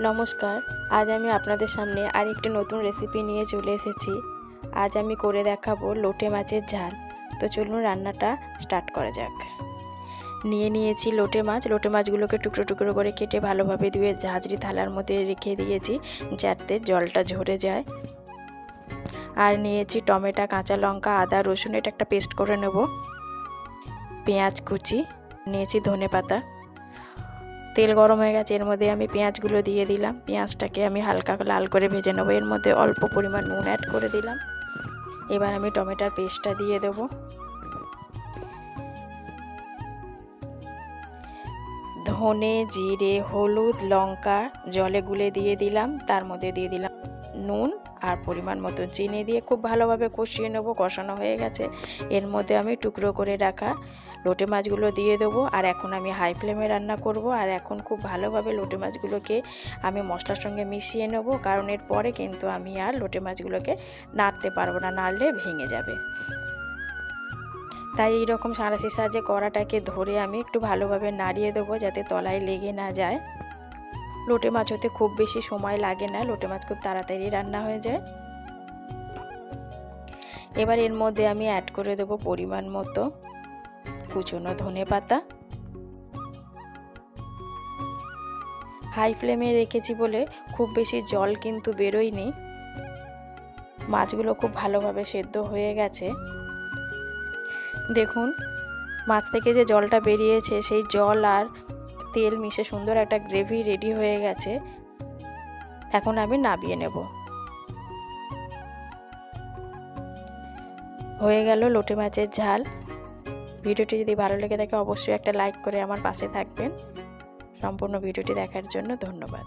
নমস্কার, আজ আমি আপনাদের সামনে আরেকটি নতুন রেসিপি নিয়ে চলে এসেছি। আজ আমি করে দেখাবো লোটে মাছের ঝাল। তো চলুন রান্নাটা স্টার্ট করা যাক। নিয়ে নিয়েছি লোটে মাছ। লোটে মাছগুলোকে টুকরো টুকরো করে কেটে ভালোভাবে ধুয়ে ঝাঁঝরি থালার মধ্যে রেখে দিয়েছি যাতে জলটা ঝরে যায়। আর নিয়েছি টমেটো, কাঁচা লঙ্কা, আদা, রসুন, এটা একটা পেস্ট করে নেব। পেঁয়াজ কুচি, নিয়েছি ধনে পাতা তেল গরম হয়ে গেছে, এর মধ্যে আমি পেঁয়াজগুলো দিয়ে দিলাম। পেঁয়াজটাকে আমি হালকা লাল করে ভেজে নেব। এর মধ্যে অল্প পরিমাণ নুন অ্যাড করে দিলাম। এবার আমি টমেটোর পেস্টটা দিয়ে দেব। ধনে, জিরে, হলুদ, লঙ্কা, জলে গুলে দিয়ে দিলাম। তার মধ্যে দিয়ে দিলাম নুন আর পরিমাণ মতো চিনি দিয়ে খুব ভালোভাবে কষিয়ে নেব। কষানো হয়ে গেছে। এর মধ্যে আমি টুকরো করে রাখা লোটে মাছগুলো দিয়ে দেবো। আর এখন আমি হাই ফ্লেমে রান্না করব। আর এখন খুব ভালোভাবে লোটে মাছগুলোকে আমি মশলার সঙ্গে মিশিয়ে নেব। কারণ এর পরে কিন্তু আমি আর লোটে মাছগুলোকে নাড়তে পারব না, নাড়লে ভেঙে যাবে। তাই এইরকম সাঁড়াশির সাহায্যে কড়াটাকে ধরে আমি একটু ভালোভাবে নাড়িয়ে দেবো যাতে তলায় লেগে না যায়। লোটে মাছ হতে খুব বেশি সময় লাগে না। লোটে মাছ খুব তাড়াতাড়ি রান্না হয়ে যায়। এবার এর মধ্যে আমি অ্যাড করে দেবো পরিমাণ মতো। কুচনো ধনে পাতা। হাই ফ্লেমে রেখেছি বলে খুব বেশি জল কিন্তু বেরোয়নি। মাছগুলো খুব ভালোভাবে সেদ্ধ হয়ে গেছে। দেখুন, মাছ থেকে যে জলটা বেরিয়েছে, সেই জল আর তেল মিশে সুন্দর একটা গ্রেভি রেডি হয়ে গেছে। এখন আমি নাবিয়ে নেব। হয়ে গেল লোটে মাছের ঝাল। ভিডিওটি যদি ভালো লেগে থাকে, অবশ্যই একটা লাইক করে আমার পাশে থাকবেন। সম্পূর্ণ ভিডিওটি দেখার জন্য ধন্যবাদ।